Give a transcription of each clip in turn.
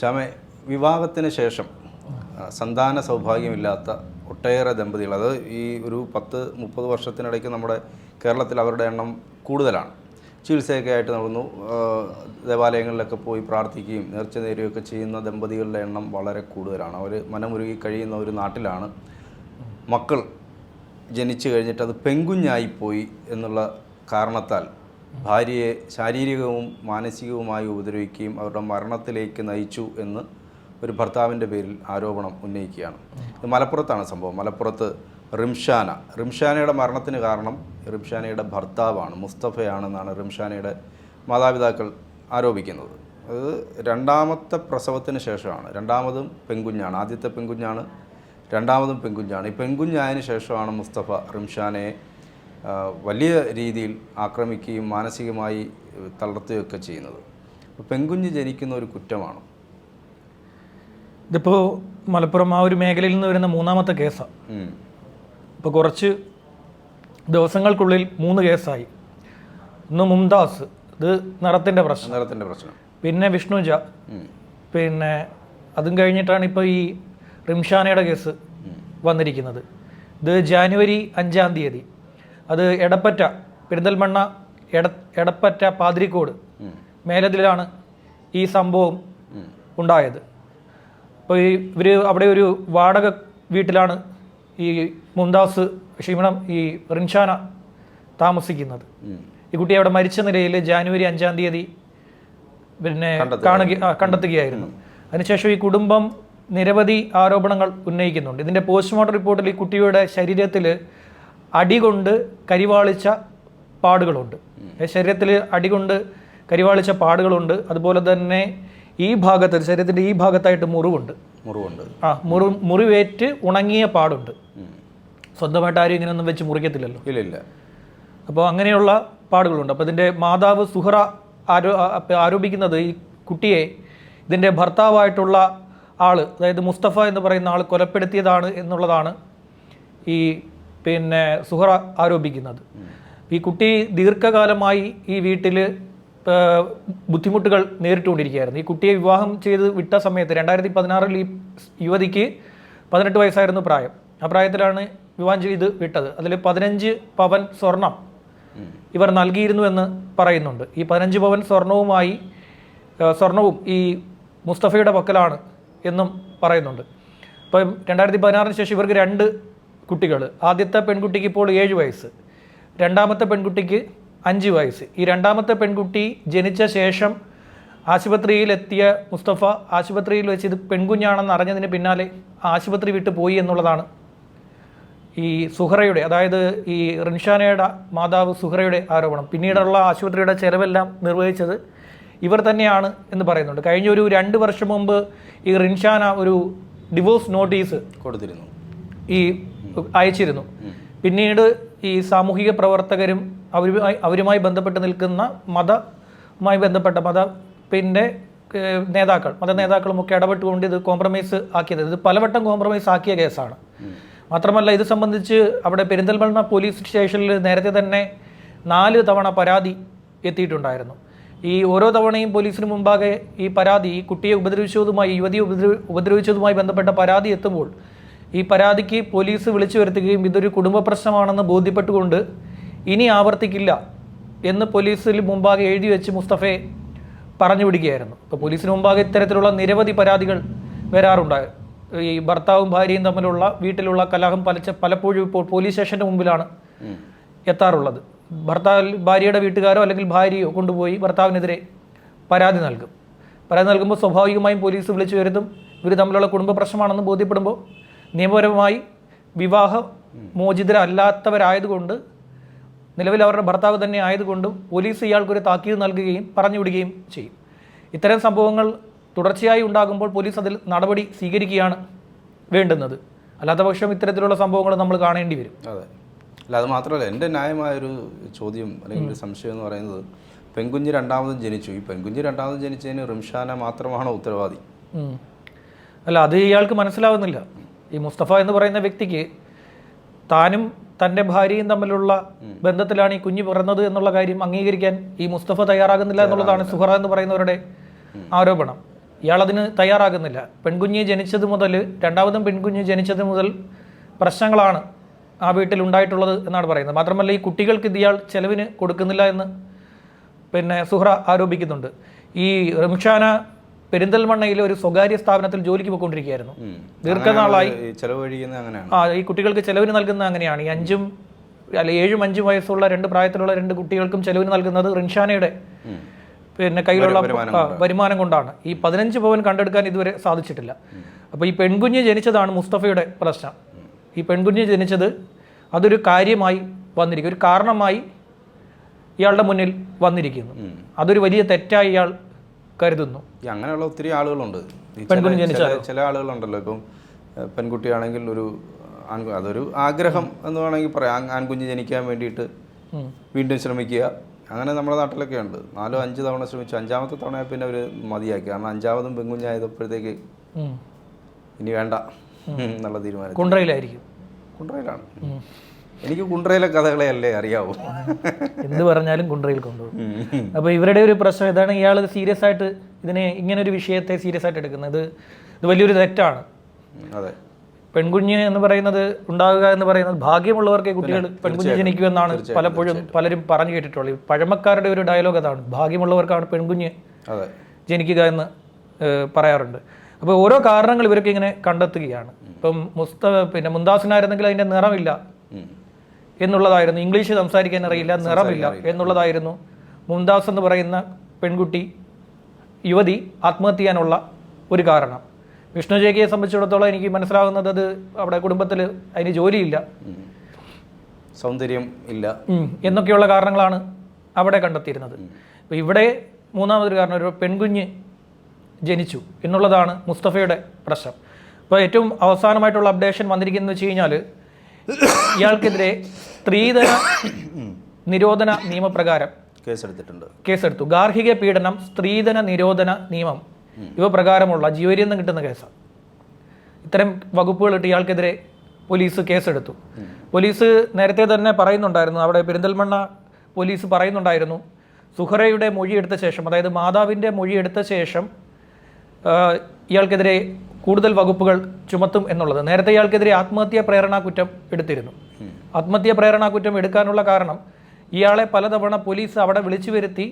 ശ്യാമെ വിവാഹത്തിന് ശേഷം സന്താന സൗഭാഗ്യമില്ലാത്ത ഒട്ടേറെ ദമ്പതികൾ അത് ഈ ഒരു പത്ത് മുപ്പത് വർഷത്തിനിടയ്ക്ക് നമ്മുടെ കേരളത്തിൽ അവരുടെ എണ്ണം കൂടുതലാണ്. ചികിത്സയൊക്കെ ആയിട്ട് നടന്നു. ദേവാലയങ്ങളിലൊക്കെ പോയി പ്രാർത്ഥിക്കുകയും നേർച്ച നേരുകയൊക്കെ ചെയ്യുന്ന ദമ്പതികളുടെ എണ്ണം വളരെ കൂടുതലാണ്. അവർ മനമുരുകി കഴിയുന്ന ഒരു നാട്ടിലാണ്. മക്കൾ ജനിച്ചു കഴിഞ്ഞിട്ട് അത് പെൺകുഞ്ഞായിപ്പോയി എന്നുള്ള കാരണത്താൽ ഭാര്യയെ ശാരീരികവും മാനസികവുമായി ഉപദ്രവിക്കുകയും അവരുടെ മരണത്തിലേക്ക് നയിച്ചു എന്ന് ഒരു ഭർത്താവിന്റെ പേരിൽ ആരോപണം ഉന്നയിക്കുകയാണ്. ഇത് മലപ്പുറത്താണ് സംഭവം. മലപ്പുറത്ത് റിംഷാന. റിംഷാനയുടെ മരണത്തിന് കാരണം റിംഷാനയുടെ ഭർത്താവാണ് മുസ്തഫയാണെന്നാണ് റിംഷാനയുടെ മാതാപിതാക്കൾ ആരോപിക്കുന്നത്. അത് രണ്ടാമത്തെ പ്രസവത്തിന് ശേഷമാണ്. രണ്ടാമതും പെൺകുഞ്ഞാണ്. ആദ്യത്തെ പെൺകുഞ്ഞാണ് രണ്ടാമതും പെൺകുഞ്ഞാണ്. ഈ പെൺകുഞ്ഞായതിനു ശേഷമാണ് മുസ്തഫ റിംഷാനയെ വലിയ രീതിയിൽ ആക്രമിക്കുകയും മാനസികമായി തളർത്തുകയൊക്കെ ചെയ്യുന്നത്. പെൺകുഞ്ഞ് ജനിക്കുന്ന ഒരു കുറ്റമാണ്? ഇതിപ്പോൾ മലപ്പുറം ആ ഒരു മേഖലയിൽ നിന്ന് വരുന്ന മൂന്നാമത്തെ കേസാണ്. ഇപ്പോൾ കുറച്ച് ദിവസങ്ങൾക്കുള്ളിൽ മൂന്ന് കേസായി. ഒന്ന് മുംതാസ് ഇത് നിറത്തിന്റെ പ്രശ്നം. നിറത്തിന്റെ പ്രശ്നം. പിന്നെ വിഷ്ണുജ. പിന്നെ അതും കഴിഞ്ഞിട്ടാണ് ഇപ്പോൾ ഈ റിംഷാനയുടെ കേസ് വന്നിരിക്കുന്നത്. ഇത് ജാനുവരി അഞ്ചാം തീയതി. അത് എടപ്പറ്റ പെരിന്തൽമണ്ണ എട എടപ്പറ്റ പാതിരിക്കോട് മേലതിലാണ് ഈ സംഭവം. ഉണ്ടായത്. അപ്പോൾ ഈ ഇവർ അവിടെ ഒരു വാടക വീട്ടിലാണ് ഈ മുംതാസ് ക്ഷീമണം ഈ റിൻഷാന താമസിക്കുന്നത്. ഈ കുട്ടി അവിടെ മരിച്ച നിലയിൽ ജാനുവരി അഞ്ചാം തീയതി പിന്നെ. കാണുക കണ്ടെത്തുകയായിരുന്നു. അതിനുശേഷം ഈ കുടുംബം നിരവധി ആരോപണങ്ങൾ ഉന്നയിക്കുന്നുണ്ട്. ഇതിന്റെ പോസ്റ്റ്മോർട്ടം റിപ്പോർട്ടിൽ ഈ കുട്ടിയുടെ ശരീരത്തിൽ അടികൊണ്ട് കരിവാളിച്ച പാടുകളുണ്ട്. ശരീരത്തിൽ അടികൊണ്ട് കരിവാളിച്ച പാടുകളുണ്ട്. അതുപോലെ തന്നെ ഈ ഭാഗത്ത് ശരീരത്തിന്റെ ഈ ഭാഗത്തായിട്ട് മുറിവുണ്ട്. മുറിവുണ്ട്. ആ മുറി മുറിവേറ്റ് ഉണങ്ങിയ പാടുണ്ട്. സ്വന്തമായിട്ട് ആരും ഇങ്ങനെയൊന്നും വെച്ച് മുറിക്കത്തില്ലല്ലോ. ഇല്ല ഇല്ല. അപ്പോൾ അങ്ങനെയുള്ള പാടുകളുണ്ട്. അപ്പോൾ ഇതിന്റെ മാതാവ് സുഹറ ആരോ ആരോപിക്കുന്നത് ഈ കുട്ടിയെ ഇതിന്റെ ഭർത്താവായിട്ടുള്ള ആൾ അതായത് മുസ്തഫ എന്ന് പറയുന്ന ആൾ കൊലപ്പെടുത്തിയതാണ് എന്നുള്ളതാണ് ഈ പിന്നെ സുഹറ ആരോപിക്കുന്നത്. ഈ കുട്ടി ദീർഘകാലമായി ഈ വീട്ടിൽ ബുദ്ധിമുട്ടുകൾ നേരിട്ടുകൊണ്ടിരിക്കുകയായിരുന്നു. ഈ കുട്ടിയെ വിവാഹം ചെയ്ത് വിട്ട സമയത്ത് രണ്ടായിരത്തി പതിനാറിൽ ഈ യുവതിക്ക് പതിനെട്ട് വയസ്സായിരുന്നു പ്രായം. ആ പ്രായത്തിലാണ് വിവാഹം ചെയ്ത് വിട്ടത്. അതിൽ പതിനഞ്ച് പവൻ സ്വർണം ഇവർ നൽകിയിരുന്നു എന്ന് പറയുന്നുണ്ട്. ഈ പതിനഞ്ച് പവൻ സ്വർണവുമായി സ്വർണവും ഈ മുസ്തഫയുടെ പക്കലാണ് എന്നും പറയുന്നുണ്ട്. ഇപ്പം രണ്ടായിരത്തി പതിനാറിന് ശേഷം ഇവർക്ക് രണ്ട് കുട്ടികൾ ആദ്യത്തെ പെൺകുട്ടിക്ക് ഇപ്പോൾ ഏഴ് വയസ്സ്. രണ്ടാമത്തെ പെൺകുട്ടിക്ക് അഞ്ച് വയസ്സ്. ഈ രണ്ടാമത്തെ പെൺകുട്ടി ജനിച്ച ശേഷം ആശുപത്രിയിൽ എത്തിയ മുസ്തഫ ആശുപത്രിയിൽ വെച്ച് ഇത് പെൺകുഞ്ഞാണെന്ന് അറിഞ്ഞതിന് പിന്നാലെ ആശുപത്രി വിട്ടു പോയി എന്നുള്ളതാണ് ഈ സുഹറയുടെ അതായത് ഈ റിൻഷാനയുടെ മാതാവ് സുഹറയുടെ ആരോപണം. പിന്നീടുള്ള ആശുപത്രിയുടെ ചെലവെല്ലാം നിർവഹിച്ചത് ഇവർ തന്നെയാണ് എന്ന് പറയുന്നുണ്ട്. കഴിഞ്ഞ ഒരു രണ്ട് വർഷം മുമ്പ് ഈ റിൻഷാന ഒരു ഡിവോഴ്സ് നോട്ടീസ് കൊടുത്തിരുന്നു. ഈ അയച്ചിരുന്നു. പിന്നീട് ഈ സാമൂഹിക പ്രവർത്തകരും അവരുമായി അവരുമായി ബന്ധപ്പെട്ട് നിൽക്കുന്ന മതമായി ബന്ധപ്പെട്ട മത പിന്നെ നേതാക്കൾ മത നേതാക്കളും ഒക്കെ ഇടപെട്ടുകൊണ്ട് ഇത് കോംപ്രമൈസ് ആക്കിയത്. ഇത് പലവട്ടം കോംപ്രമൈസ് ആക്കിയ കേസാണ്. മാത്രമല്ല ഇത് സംബന്ധിച്ച് അവിടെ പെരിന്തൽമണ്ണ പോലീസ് സ്റ്റേഷനിൽ നേരത്തെ തന്നെ നാല് തവണ പരാതി എത്തിയിട്ടുണ്ടായിരുന്നു. ഈ ഓരോ തവണയും പോലീസിന് മുമ്പാകെ ഈ പരാതി ഈ കുട്ടിയെ ഉപദ്രവിച്ചതുമായി യുവതിയെ ഉപദ്രവി ഉപദ്രവിച്ചതുമായി ബന്ധപ്പെട്ട പരാതി എത്തുമ്പോൾ ഈ പരാതിക്ക് പോലീസ് വിളിച്ചു വരുത്തുകയും ഇതൊരു കുടുംബ പ്രശ്നമാണെന്ന് ബോധ്യപ്പെട്ടുകൊണ്ട് ഇനി ആവർത്തിക്കില്ല എന്ന് പോലീസിൽ മുമ്പാകെ എഴുതി വെച്ച് മുസ്തഫയെ പറഞ്ഞു വിടുകയായിരുന്നു ഇപ്പോൾ പോലീസിന് മുമ്പാകെ ഇത്തരത്തിലുള്ള നിരവധി പരാതികൾ വരാറുണ്ടായി ഈ ഭർത്താവും ഭാര്യയും തമ്മിലുള്ള വീട്ടിലുള്ള കലഹം പലച്ച പലപ്പോഴും ഇപ്പോൾ പോലീസ് സ്റ്റേഷന്റെ മുമ്പിലാണ് എത്താറുള്ളത്. ഭർത്താവ് ഭാര്യയുടെ വീട്ടുകാരോ അല്ലെങ്കിൽ ഭാര്യയോ കൊണ്ടുപോയി ഭർത്താവിനെതിരെ പരാതി നൽകും. പരാതി നൽകുമ്പോൾ സ്വാഭാവികമായും പോലീസ് വിളിച്ചു വരുത്തും. ഇവർ തമ്മിലുള്ള കുടുംബ പ്രശ്നമാണെന്ന് ബോധ്യപ്പെടുമ്പോൾ നിയമപരമായി വിവാഹ മോചിതരല്ലാത്തവരായതുകൊണ്ട് നിലവിൽ അവരുടെ ഭർത്താവ് തന്നെ ആയതുകൊണ്ടും പോലീസ് ഇയാൾക്കൊരു താക്കീത് നൽകുകയും പറഞ്ഞുവിടുകയും ചെയ്യും. ഇത്തരം സംഭവങ്ങൾ തുടർച്ചയായി ഉണ്ടാകുമ്പോൾ പോലീസ് അതിൽ നടപടി സ്വീകരിക്കുകയാണ് വേണ്ടുന്നത്. അല്ലാത്ത പക്ഷം ഇത്തരത്തിലുള്ള സംഭവങ്ങൾ നമ്മൾ കാണേണ്ടി വരും. അതെ. അല്ല അത് മാത്രമല്ല എന്റെ ന്യായമായൊരു ചോദ്യം അല്ലെങ്കിൽ ഒരു സംശയം എന്ന് പറയുന്നത് പെൺകുഞ്ഞ് രണ്ടാമതും ജനിച്ചു. ഈ പെൺകുഞ്ഞ് രണ്ടാമതും ജനിച്ചതിന് റിംഷാന മാത്രമാണോ ഉത്തരവാദി? അല്ല അത് ഇയാൾക്ക് മനസ്സിലാവുന്നില്ല. ഈ മുസ്തഫ എന്ന് പറയുന്ന വ്യക്തിക്ക് താനും തന്റെ ഭാര്യയും തമ്മിലുള്ള ബന്ധത്തിലാണ് ഈ കുഞ്ഞ് പിറന്നത് എന്നുള്ള കാര്യം അംഗീകരിക്കാൻ ഈ മുസ്തഫ തയ്യാറാകുന്നില്ല എന്നുള്ളതാണ് സുഹറ എന്ന് പറയുന്നവരുടെ ആരോപണം. ഇയാൾ അതിന് തയ്യാറാകുന്നില്ല. പെൺകുഞ്ഞ് ജനിച്ചത് മുതൽ രണ്ടാമതും പെൺകുഞ്ഞ് ജനിച്ചത് മുതൽ പ്രശ്നങ്ങളാണ് ആ വീട്ടിൽ ഉണ്ടായിട്ടുള്ളത് എന്നാണ് പറയുന്നത്. മാത്രമല്ല ഈ കുട്ടികൾക്ക് ഇത് ഇയാൾ ചെലവിന് കൊടുക്കുന്നില്ല എന്ന് പിന്നെ സുഹ്ര ആരോപിക്കുന്നുണ്ട്. ഈ റംഷാന പെരിന്തൽമണ്ണയിലെ ഒരു സ്വകാര്യ സ്ഥാപനത്തിൽ ജോലിക്ക് പോയിക്കൊണ്ടിരിക്കുകയായിരുന്നു. ദീർഘനാളായി അങ്ങനെയാണ്. ആ ഈ കുട്ടികൾക്ക് ചെലവിന് നൽകുന്നത് അങ്ങനെയാണ്. ഈ അഞ്ചും അല്ല ഏഴും അഞ്ചും വയസ്സുള്ള രണ്ട് പ്രായത്തിലുള്ള രണ്ട് കുട്ടികൾക്കും ചെലവിന് നൽകുന്നത് റിൻഷാനയുടെ പിന്നെ കയ്യിലുള്ള വരുമാനം കൊണ്ടാണ്. ഈ പതിനഞ്ച് പവൻ കണ്ടെടുക്കാൻ ഇതുവരെ സാധിച്ചിട്ടില്ല. അപ്പോൾ ഈ പെൺകുഞ്ഞ് ജനിച്ചതാണ് മുസ്തഫയുടെ പ്രശ്നം. ഈ പെൺകുഞ്ഞ് ജനിച്ചത് അതൊരു കാര്യമായി വന്നിരിക്കും ഒരു കാരണമായി ഇയാളുടെ മുന്നിൽ വന്നിരിക്കുന്നു. അതൊരു വലിയ തെറ്റായി ഇയാൾ കരുതുന്നു. അങ്ങനെയുള്ള ഒത്തിരി ആളുകളുണ്ട്. ചില- ആളുകളുണ്ടല്ലോ. ഇപ്പം പെൺകുട്ടിയാണെങ്കിൽ ഒരു ആൺകു അതൊരു ആഗ്രഹം എന്ന് വേണമെങ്കിൽ പറയാം. ആൺ- ആൺകുഞ്ഞ് ജനിക്കാൻ വേണ്ടിയിട്ട്. വീണ്ടും ശ്രമിക്കുക. അങ്ങനെ നമ്മുടെ നാട്ടിലൊക്കെ ഉണ്ട്. നാലോ അഞ്ച് തവണ ശ്രമിച്ചു. അഞ്ചാമത്തെ തവണ പിന്നെ അവർ മതിയാക്കി. കാരണം അഞ്ചാമതും പെൺകുഞ്ഞായതപ്പോഴത്തേക്ക്. ഇനി വേണ്ട എന്നുള്ള തീരുമാനം. കുണ്ട്രയിലായിരിക്കും കുണ്ട്രയിലാണ് എനിക്ക് കുണ്ട്രയിലെ കഥകളെ അല്ലേ അറിയാവൂ. എന്ത് പറഞ്ഞാലും കുണ്ട്രയിൽ കൊണ്ടുപോകും. അപ്പൊ അപ്പോൾ ഇവരുടെ ഒരു പ്രശ്നം ഇതാണ് ഇയാൾ സീരിയസ് ആയിട്ട് ഇതിനെ ഇങ്ങനെ ഒരു വിഷയത്തെ സീരിയസ് ആയിട്ട് എടുക്കുന്നത്. ഇത് വലിയൊരു തെറ്റാണ്. അതെ. പെൺകുഞ്ഞ് എന്ന് പറയുന്നത് ഉണ്ടാകുക എന്ന് പറയുന്നത് ഭാഗ്യമുള്ളവർക്കേ കുട്ടികൾ പെൺകുഞ്ഞ് ജനിക്കുമെന്നാണ് പലപ്പോഴും പലരും പറഞ്ഞു കേട്ടിട്ടുള്ളത്. പഴമക്കാരുടെ ഒരു ഡയലോഗ് അതാണ് ഭാഗ്യമുള്ളവർക്കാണ് പെൺകുഞ്ഞ് ജനിക്കുക എന്ന് പറയാറുണ്ട്. അപ്പോൾ ഓരോ കാരണങ്ങൾ ഇവരൊക്കെ ഇങ്ങനെ കണ്ടെത്തുകയാണ്. ഇപ്പം മുസ്ത പിന്നെ മുന്താസിനായിരുന്നെങ്കിൽ അതിന്റെ നിറമില്ല. എന്നുള്ളതായിരുന്നു. ഇംഗ്ലീഷ് സംസാരിക്കാൻ അറിയില്ല നിറമില്ല എന്നുള്ളതായിരുന്നു. മുംതാസ് എന്ന് പറയുന്ന പെൺകുട്ടി യുവതി ആത്മഹത്യ ചെയ്യാനുള്ള ഒരു കാരണം. വിഷ്ണു ജേക്കിയെ സംബന്ധിച്ചിടത്തോളം എനിക്ക് മനസ്സിലാകുന്നത് അത് അവിടെ കുടുംബത്തിൽ അതിന് ജോലിയില്ല. സൗന്ദര്യം ഇല്ല. എന്നൊക്കെയുള്ള കാരണങ്ങളാണ് അവിടെ കണ്ടെത്തിയിരുന്നത്. അപ്പോൾ ഇവിടെ മൂന്നാമതൊരു കാരണം ഒരു പെൺകുഞ്ഞ് ജനിച്ചു എന്നുള്ളതാണ് മുസ്തഫയുടെ പ്രശ്നം. അപ്പോൾ ഏറ്റവും അവസാനമായിട്ടുള്ള അപ്ഡേഷൻ വന്നിരിക്കുന്നത് വെച്ച് കഴിഞ്ഞാൽ ഇയാൾക്കെതിരെ സ്ത്രീധന നിരോധന നിയമപ്രകാരം കേസെടുത്തിട്ടുണ്ട്. കേസെടുത്തു. ഗാർഹിക പീഡനം സ്ത്രീധന നിരോധന നിയമം ഇവ പ്രകാരമുള്ള ജീവരിൽ നിന്ന് കിട്ടുന്ന കേസാണ് ഇത്തരം വകുപ്പുകളിട്ട് ഇയാൾക്കെതിരെ പോലീസ് കേസെടുത്തു. പോലീസ് നേരത്തെ തന്നെ പറയുന്നുണ്ടായിരുന്നു അവിടെ പെരിന്തൽമണ്ണ പോലീസ് പറയുന്നുണ്ടായിരുന്നു സുഹറയുടെ മൊഴിയെടുത്ത ശേഷം അതായത് മാതാവിന്റെ മൊഴിയെടുത്ത ശേഷം ഇയാൾക്കെതിരെ കൂടുതൽ വകുപ്പുകൾ ചുമത്തും എന്നുള്ളത്. നേരത്തെ ഇയാൾക്കെതിരെ ആത്മഹത്യാ പ്രേരണാ കുറ്റം എടുത്തിരുന്നു. ആത്മഹത്യാ പ്രേരണാ കുറ്റം എടുക്കാനുള്ള കാരണം ഇയാളെ പലതവണ പോലീസ് അവിടെ വിളിച്ചു വരുത്തി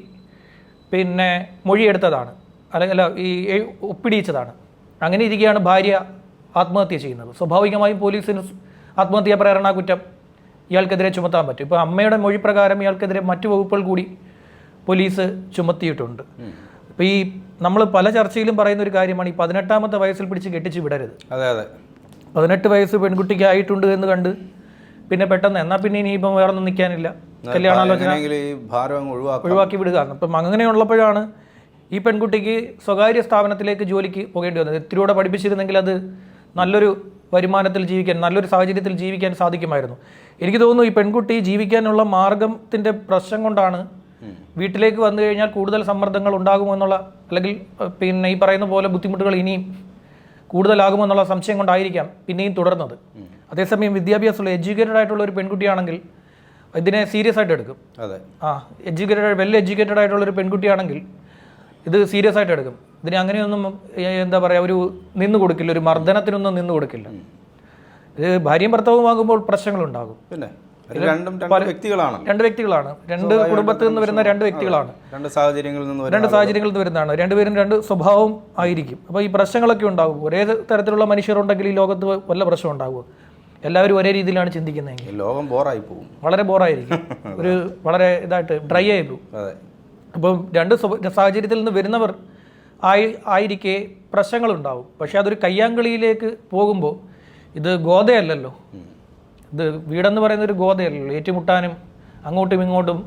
പിന്നെ മൊഴിയെടുത്തതാണ്. അല്ലെങ്കിൽ ഈ ഒപ്പിടിയിച്ചതാണ്. അങ്ങനെ ഇരിക്കുകയാണ് ഭാര്യ ആത്മഹത്യ ചെയ്യുന്നത്. സ്വാഭാവികമായും പോലീസിന് ആത്മഹത്യാ പ്രേരണാ കുറ്റം ഇയാൾക്കെതിരെ ചുമത്താൻ പറ്റും. ഇപ്പോൾ അമ്മയുടെ മൊഴി പ്രകാരം ഇയാൾക്കെതിരെ മറ്റു വകുപ്പുകൾ കൂടി പോലീസ് ചുമത്തിയിട്ടുണ്ട്. അപ്പോൾ ഈ നമ്മൾ പല ചർച്ചയിലും പറയുന്ന ഒരു കാര്യമാണ് ഈ പതിനെട്ടാമത്തെ വയസ്സിൽ പിടിച്ച് കെട്ടിച്ച് വിടരുത്. അതെ അതെ. പതിനെട്ട് വയസ്സ് പെൺകുട്ടിക്ക് ആയിട്ടുണ്ട് എന്ന് കണ്ട് പിന്നെ പെട്ടെന്ന് എന്നാൽ പിന്നെ ഇനിയിപ്പം വേറെ ഒന്നും നിൽക്കാനില്ല. കല്യാണാലോചന ഒഴിവാക്കി. വിടുക. അപ്പം അങ്ങനെയുള്ളപ്പോഴാണ് ഈ പെൺകുട്ടിക്ക് സ്വകാര്യ സ്ഥാപനത്തിലേക്ക് ജോലിക്ക് പോകേണ്ടി വന്നത്. ഇത്തിരിയൂടെ പഠിപ്പിച്ചിരുന്നെങ്കിൽ അത് നല്ലൊരു വരുമാനത്തിൽ ജീവിക്കാൻ നല്ലൊരു സാഹചര്യത്തിൽ ജീവിക്കാൻ സാധിക്കുമായിരുന്നു. എനിക്ക് തോന്നുന്നു ഈ പെൺകുട്ടി ജീവിക്കാനുള്ള മാർഗത്തിന്റെ പ്രശ്നം കൊണ്ടാണ് വീട്ടിലേക്ക് വന്നു കഴിഞ്ഞാൽ കൂടുതൽ സമ്മർദ്ദങ്ങൾ ഉണ്ടാകുമെന്നുള്ള അല്ലെങ്കിൽ പിന്നെ ഈ പറയുന്ന പോലെ ബുദ്ധിമുട്ടുകൾ ഇനിയും കൂടുതലാകുമെന്നുള്ള സംശയം കൊണ്ടായിരിക്കാം പിന്നെയും തുടർന്നത്. അതേസമയം വിദ്യാഭ്യാസമുള്ള എഡ്യൂക്കേറ്റഡ് ആയിട്ടുള്ള ഒരു പെൺകുട്ടിയാണെങ്കിൽ ഇതിനെ സീരിയസ് ആയിട്ട് എടുക്കും. അതെ. ആ എഡ്യൂക്കേറ്റഡ് വെൽ എഡ്യൂക്കേറ്റഡ് ആയിട്ടുള്ള ഒരു പെൺകുട്ടിയാണെങ്കിൽ ഇത് സീരിയസ് ആയിട്ട് എടുക്കും. ഇതിന് അങ്ങനെയൊന്നും എന്താ പറയുക ഒരു നിന്ന് കൊടുക്കില്ല ഒരു മർദ്ദനത്തിനൊന്നും നിന്ന് കൊടുക്കില്ല. ഇത് ഭാര്യയും ഭർത്താവുമാകുമ്പോൾ പ്രശ്നങ്ങളുണ്ടാകും. പിന്നെ? രണ്ടും രണ്ട് വ്യക്തികളാണ് രണ്ട് വ്യക്തികളാണ്. രണ്ട് കുടുംബത്തിൽ നിന്ന് വരുന്ന രണ്ട് വ്യക്തികളാണ്. രണ്ട് സാഹചര്യങ്ങളിൽ നിന്ന് രണ്ട് സാഹചര്യങ്ങളിൽ നിന്ന് വരുന്നതാണ്. രണ്ടുപേരും രണ്ട് സ്വഭാവം ആയിരിക്കും. അപ്പോൾ ഈ പ്രശ്നങ്ങളൊക്കെ ഉണ്ടാകും ഒരേ തരത്തിലുള്ള മനുഷ്യരുണ്ടെങ്കിൽ ഈ ലോകത്ത് വല്ല പ്രശ്നം ഉണ്ടാകുമോ എല്ലാവരും ഒരേ രീതിയിലാണ് ചിന്തിക്കുന്നതെങ്കിൽ. ലോകം ബോറായി പോകും. വളരെ ബോറായിരിക്കും. ഒരു വളരെ ഇതായിട്ട് ഡ്രൈ ആയി പോകും. അതെ. അപ്പം രണ്ട് സാഹചര്യത്തിൽ നിന്ന് വരുന്നവർ ആയി ആയിരിക്കെ പ്രശ്നങ്ങളുണ്ടാവും. പക്ഷേ അതൊരു കയ്യാങ്കളിയിലേക്ക് പോകുമ്പോൾ ഇത് ഗോതയല്ലല്ലോ. ഇത് വീടെന്ന് പറയുന്ന ഒരു ഗോതയല്ലല്ലോ ഏറ്റുമുട്ടാനും അങ്ങോട്ടും ഇങ്ങോട്ടും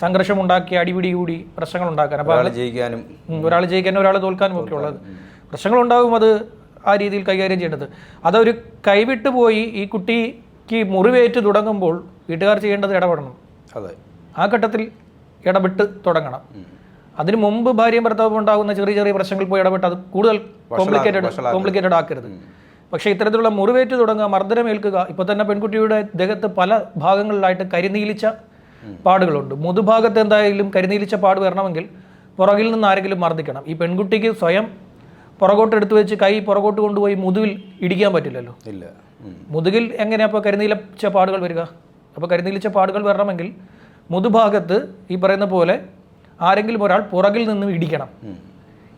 സംഘർഷം ഉണ്ടാക്കി അടിപിടി കൂടി പ്രശ്നങ്ങൾ ഉണ്ടാക്കാൻ അപ്പോൾ ഒരാൾ ജയിക്കാനും ഒരാൾ ജയിക്കാനും ഒരാൾ തോൽക്കാനും ഒക്കെ ഉള്ളത്. പ്രശ്നങ്ങൾ ഉണ്ടാകും അത് ആ രീതിയിൽ കൈകാര്യം ചെയ്യേണ്ടത്. അതൊരു കൈവിട്ട് പോയി ഈ കുട്ടിക്ക് മുറിവേറ്റ് തുടങ്ങുമ്പോൾ വീട്ടുകാർ ചെയ്യേണ്ടത് ഇടപെടണം. അതെ. ആ ഘട്ടത്തിൽ ഇടപെട്ട് തുടങ്ങണം. അതിനു മുമ്പ് ഭാര്യയും ഭർത്താവും ഉണ്ടാകുന്ന ചെറിയ ചെറിയ പ്രശ്നങ്ങൾ പോയി ഇടപെട്ട് അത് കൂടുതൽ കോംപ്ലിക്കേറ്റഡ് കോംപ്ലിക്കേറ്റഡ് ആക്കരുത്. പക്ഷേ ഇത്തരത്തിലുള്ള മുറിവേറ്റ് തുടങ്ങുക മർദ്ദനമേൽക്കുക ഇപ്പോൾ തന്നെ പെൺകുട്ടിയുടെ ദേഹത്ത് പല ഭാഗങ്ങളിലായിട്ട് കരിനീലിച്ച പാടുകളുണ്ട്. മുതുഭാഗത്ത് എന്തായാലും കരിനീലിച്ച പാട് വരണമെങ്കിൽ പുറകിൽ നിന്ന് ആരെങ്കിലും മർദ്ദിക്കണം. ഈ പെൺകുട്ടിക്ക് സ്വയം പുറകോട്ട് എടുത്തു വെച്ച് കൈ പുറകോട്ട് കൊണ്ടുപോയി മുതുവിൽ ഇടിക്കാൻ പറ്റില്ലല്ലോ? ഇല്ല. മുതുകിൽ എങ്ങനെയാ അപ്പോൾ കരിനീലിച്ച പാടുകൾ വരിക? അപ്പോൾ കരിനീലിച്ച പാടുകൾ വരണമെങ്കിൽ മുതുഭാഗത്ത് ഈ പറയുന്ന പോലെ ആരെങ്കിലും ഒരാൾ പുറകിൽ നിന്നും ഇടിക്കണം.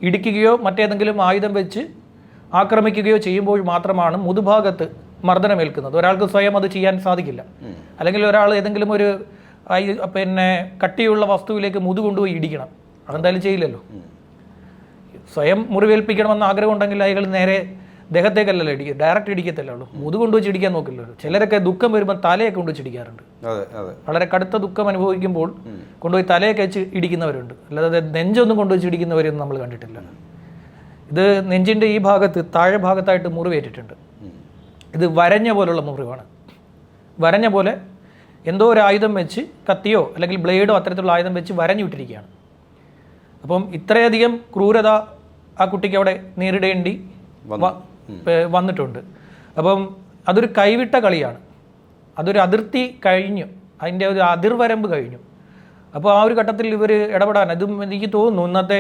ഇടിക്കുകയോ മറ്റേതെങ്കിലും ആയുധം വെച്ച് ആക്രമിക്കുകയോ ചെയ്യുമ്പോൾ മാത്രമാണ് മുതുഭാഗത്ത് മർദ്ദനമേൽക്കുന്നത്. ഒരാൾക്ക് സ്വയം അത് ചെയ്യാൻ സാധിക്കില്ല. അല്ലെങ്കിൽ ഒരാൾ ഏതെങ്കിലും ഒരു പിന്നെ കട്ടിയുള്ള വസ്തുവിലേക്ക് മുതു കൊണ്ടുപോയി ഇടിക്കണം. അതെന്തായാലും ചെയ്യില്ലല്ലോ. സ്വയം മുറിവേൽപ്പിക്കണമെന്ന് ആഗ്രഹം ഉണ്ടെങ്കിൽ അയാൾ നേരെ ദേഹത്തേക്കല്ലല്ലോ ഇടിക്കുക. ഡയറക്റ്റ് ഇടിക്കത്തില്ലല്ലോ മുതു കൊണ്ടുവച്ച് ഇടിക്കാൻ നോക്കില്ലല്ലോ. ചിലരൊക്കെ ദുഃഖം വരുമ്പോൾ തലയൊക്കെ കൊണ്ടുവച്ച് ഇടിക്കാറുണ്ട്. വളരെ കടുത്ത ദുഃഖം അനുഭവിക്കുമ്പോൾ കൊണ്ടുപോയി തലയൊക്കെ വെച്ച് ഇടിക്കുന്നവരുണ്ട്. അല്ലാതെ നെഞ്ചൊന്നും കൊണ്ടുവച്ച് ഇടിക്കുന്നവരൊന്നും നമ്മൾ കണ്ടിട്ടില്ല. ഇത് നെഞ്ചിന്റെ ഈ ഭാഗത്ത് താഴെ ഭാഗത്തായിട്ട് മുറിവേറ്റിട്ടുണ്ട്. ഇത് വരഞ്ഞ പോലുള്ള മുറിവാണ്. വരഞ്ഞ പോലെ എന്തോ ഒരു ആയുധം വെച്ച് കത്തിയോ അല്ലെങ്കിൽ ബ്ലേഡോ അത്തരത്തിലുള്ള ആയുധം വെച്ച് വരഞ്ഞു വിട്ടിരിക്കുകയാണ്. അപ്പം ഇത്രയധികം ക്രൂരത ആ കുട്ടിക്ക് അവിടെ നേരിടേണ്ടി വന്നിട്ടുണ്ട്. അപ്പം അതൊരു കൈവിട്ട കളിയാണ്. അതൊരു അതിർത്തി കഴിഞ്ഞു. അതിന്റെ ഒരു അതിർവരമ്പ് കഴിഞ്ഞു. അപ്പോൾ ആ ഒരു ഘട്ടത്തിൽ ഇവർ ഇടപെടാൻ അതും എനിക്ക് തോന്നുന്നു ഇന്നത്തെ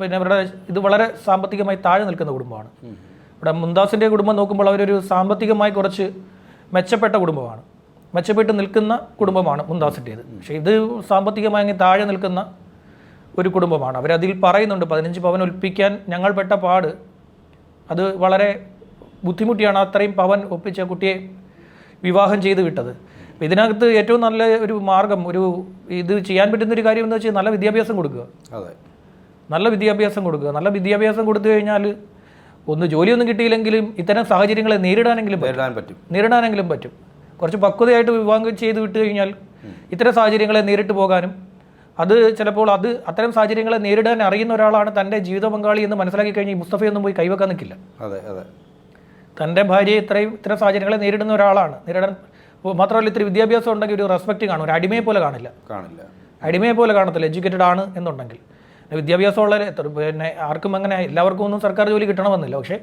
പിന്നെ ഇവരുടെ ഇത് വളരെ സാമ്പത്തികമായി താഴെ നിൽക്കുന്ന കുടുംബമാണ്. ഇവിടെ മുന്താസിന്റെ കുടുംബം നോക്കുമ്പോൾ അവരൊരു സാമ്പത്തികമായി കുറച്ച് മെച്ചപ്പെട്ട കുടുംബമാണ്. മെച്ചപ്പെട്ട് നിൽക്കുന്ന കുടുംബമാണ് മുന്താസിന്റേത് പക്ഷേ ഇത് സാമ്പത്തികമായി താഴെ നിൽക്കുന്ന ഒരു കുടുംബമാണ്. അവരതിൽ പറയുന്നുണ്ട് പതിനഞ്ച് പവൻ ഒൽപ്പിക്കാൻ ഞങ്ങൾ പെട്ട പാട്. അത് വളരെ ബുദ്ധിമുട്ടിയാണ് അത്രയും പവൻ ഒപ്പിച്ച കുട്ടിയെ വിവാഹം ചെയ്ത് വിട്ടത്. ഇതിനകത്ത് ഏറ്റവും നല്ല ഒരു മാർഗം ഒരു ഇത് ചെയ്യാൻ പറ്റുന്ന ഒരു കാര്യം എന്ന് വെച്ചാൽ നല്ല വിദ്യാഭ്യാസം കൊടുക്കുക. അതെ. നല്ല വിദ്യാഭ്യാസം കൊടുക്കുക. നല്ല വിദ്യാഭ്യാസം കൊടുത്തു കഴിഞ്ഞാൽ ഒന്ന് ജോലിയൊന്നും കിട്ടിയില്ലെങ്കിലും ഇത്തരം സാഹചര്യങ്ങളെ നേരിടാനെങ്കിലും നേരിടാൻ പറ്റും. നേരിടാനെങ്കിലും പറ്റും. കുറച്ച് പക്വതയായിട്ട് വിവാഹം ചെയ്ത് വിട്ട് കഴിഞ്ഞാൽ ഇത്തരം സാഹചര്യങ്ങളെ നേരിട്ട് പോകാനും അത് ചിലപ്പോൾ അത് അത്തരം സാഹചര്യങ്ങളെ നേരിടാൻ അറിയുന്ന ഒരാളാണ് തന്റെ ജീവിത പങ്കാളി എന്ന് മനസ്സിലാക്കി കഴിഞ്ഞാൽ മുസ്തഫയൊന്നും പോയി കൈവെക്കാൻ നിൽക്കില്ല. അതെ അതെ. തന്റെ ഭാര്യയെ ഇത്രയും ഇത്തരം സാഹചര്യങ്ങളെ നേരിടുന്ന ഒരാളാണ്. നേരിടാൻ മാത്രമല്ല ഇത്തിരി വിദ്യാഭ്യാസം ഉണ്ടെങ്കിൽ ഒരു റെസ്പെക്റ്റ് കാണും ഒരു അടിമയെ പോലെ കാണില്ല. കാണില്ല. അടിമയെ പോലെ കാണത്തില്ല എഡ്യൂക്കേറ്റഡ് ആണ് എന്നുണ്ടെങ്കിൽ. വിദ്യാഭ്യാസമുള്ള പിന്നെ ആർക്കും അങ്ങനെ എല്ലാവർക്കും ഒന്നും സർക്കാർ ജോലി കിട്ടണമെന്നില്ല. പക്ഷേ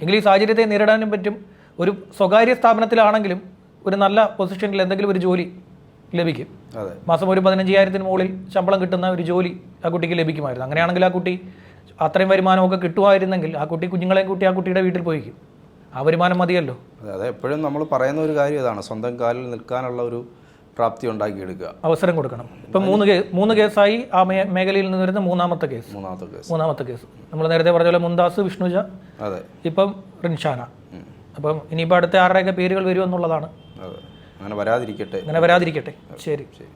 എങ്കിലും ഈ സാഹചര്യത്തെ നേരിടാനും പറ്റും. ഒരു സ്വകാര്യ സ്ഥാപനത്തിലാണെങ്കിലും ഒരു നല്ല പൊസിഷനിൽ എന്തെങ്കിലും ഒരു ജോലി ലഭിക്കും. മാസം ഒരു പതിനഞ്ചായിരത്തിന് മുകളിൽ ശമ്പളം കിട്ടുന്ന ഒരു ജോലി ആ കുട്ടിക്ക് ലഭിക്കുമായിരുന്നു. അങ്ങനെയാണെങ്കിൽ ആ കുട്ടി അത്രയും വരുമാനമൊക്കെ കിട്ടുമായിരുന്നെങ്കിൽ ആ കുട്ടി കുഞ്ഞുങ്ങളെയും കൂട്ടി ആ കുട്ടിയുടെ വീട്ടിൽ പോയിക്കും. ആ വരുമാനം മതിയല്ലോ. അതെ എപ്പോഴും നമ്മൾ പറയുന്ന ഒരു കാര്യം ഇതാണ്. സ്വന്തം കാലിൽ നിൽക്കാനുള്ള ഒരു പ്രാപ്തി ഉണ്ടാക്കിയെടുക്കുക. അവസരം കൊടുക്കണം. ഇപ്പം മൂന്ന് കേസ് മൂന്ന് കേസായി ആ മേഖലയിൽ നിന്ന് വരുന്ന മൂന്നാമത്തെ കേസ്. മൂന്നാമത്തെ കേസ്. മൂന്നാമത്തെ കേസ്. നമ്മൾ നേരത്തെ പറഞ്ഞ പോലെ മുന്താസ് വിഷ്ണുജ അതെ. ഇപ്പം റിൻഷാന. അപ്പം ഇനിയിപ്പോൾ അടുത്ത ആരുടെയൊക്കെ പേരുകൾ വരുമെന്നുള്ളതാണ് അതെ. അങ്ങനെ വരാതിരിക്കട്ടെ. അങ്ങനെ വരാതിരിക്കട്ടെ. ശരി. ശരി.